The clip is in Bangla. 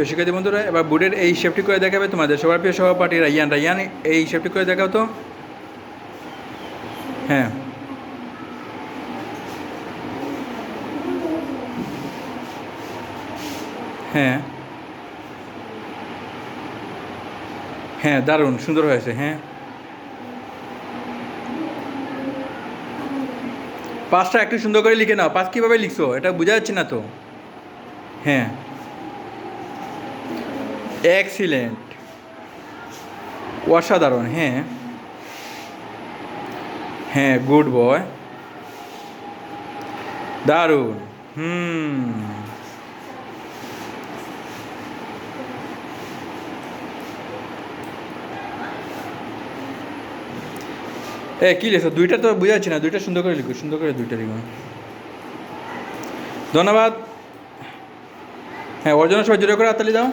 প্রিয় শিক্ষার্থী বন্ধুরা, এবার বোর্ডের এই শেপটি করে দেখাবে তোমাদের সবার প্রিয় সহপাঠী রাইয়ান। রাইয়ান, এই শেপটি করে দেখাও তো। হ্যাঁ। হ্যাঁ। হ্যাঁ দারুণ, সুন্দর হয়েছে হ্যাঁ। পাঁচটা একটু সুন্দর করে লিখে নাও। পাঁচ কীভাবে লিখছো? এটা বোঝা যাচ্ছে না তো। হ্যাঁ। এক্সিলেন্ট অসাধারণ হ্যাঁ। হ্যাঁ গুড বয় দারুণ, হুম। এ, কী লেখো? দুইটা তো বোঝা যাচ্ছে না, দুইটা সুন্দর করে লিখো, সুন্দর করে দুইটা লিখো। ধন্যবাদ। হ্যাঁ ওর জন্য সবাই জোরে করে হাততালি দাও।